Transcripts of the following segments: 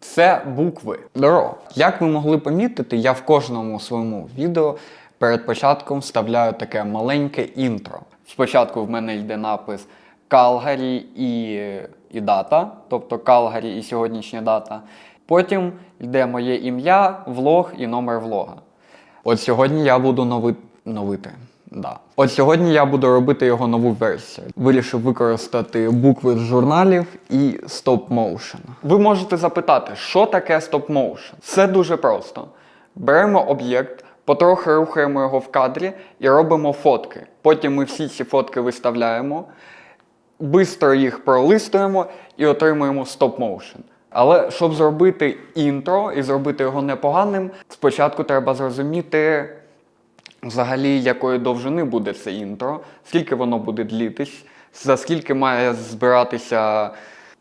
Це букви. Здорово. Як ви могли помітити, я в кожному своєму відео перед початком вставляю таке маленьке інтро. Спочатку в мене йде напис Калгарі і, і дата, тобто Калгарі і сьогоднішня дата. Потім йде моє ім'я, влог і номер влога. От сьогодні я буду нови... новити. Да. От сьогодні я буду робити його нову версію. Вирішив використати букви з журналів і стоп-моушен. Ви можете запитати, що таке стоп-моушен? Це дуже просто. Беремо об'єкт, потрохи рухаємо його в кадрі і робимо фотки. Потім ми всі ці фотки виставляємо, бистро їх пролистуємо і отримуємо стоп-моушен. Але щоб зробити інтро і зробити його непоганим, спочатку треба зрозуміти, взагалі, якої довжини буде це інтро, скільки воно буде длітись, за скільки має збиратися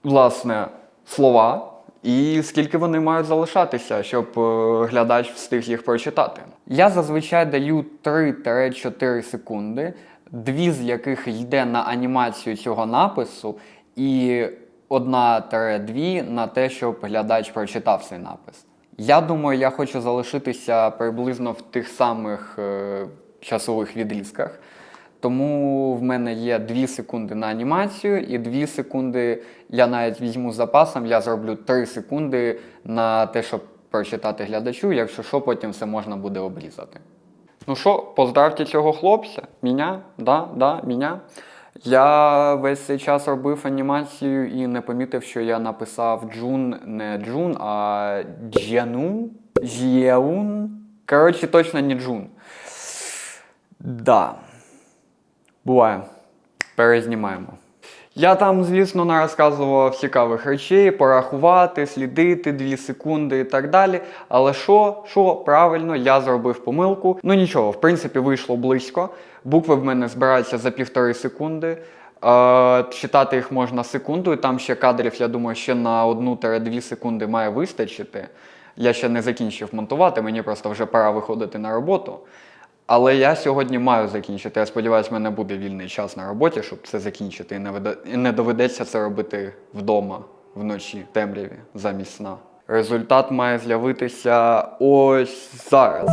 власне слова, і скільки вони мають залишатися, щоб е, глядач встиг їх прочитати. Я зазвичай даю 3-4 секунди, дві з яких йде на анімацію цього напису, і 1-2 на те, щоб глядач прочитав цей напис. Я думаю, я хочу залишитися приблизно в тих самих е, часових відрізках. Тому в мене є 2 секунди на анімацію, і 2 секунди я навіть візьму з запасом, я зроблю 3 секунди на те, щоб прочитати глядачу, якщо що, потім все можна буде обрізати. Ну що, поздравте цього хлопця, мене, да, да, мене. Я весь цей час робив анімацію і не помітив, що я написав Джун не Джун, а Джяну, Жєун. Коротше, точно не Джун. Да. Буває. Перезнімаємо. Я там, звісно, не розказував цікавих речей, порахувати, слідити, 2 секунди і так далі. Але що, що, правильно, я зробив помилку. Ну нічого, в принципі, вийшло близько. Букви в мене збираються за півтори секунди. Е, читати їх можна секунду, і там ще кадрів, я думаю, ще на 1-2 секунди має вистачити. Я ще не закінчив монтувати, мені просто вже пора виходити на роботу. Але я сьогодні маю закінчити. Я сподіваюся, в мене буде вільний час на роботі, щоб це закінчити. І не, веде- і не доведеться це робити вдома вночі, в темряві, замість сна. Результат має з'явитися ось зараз.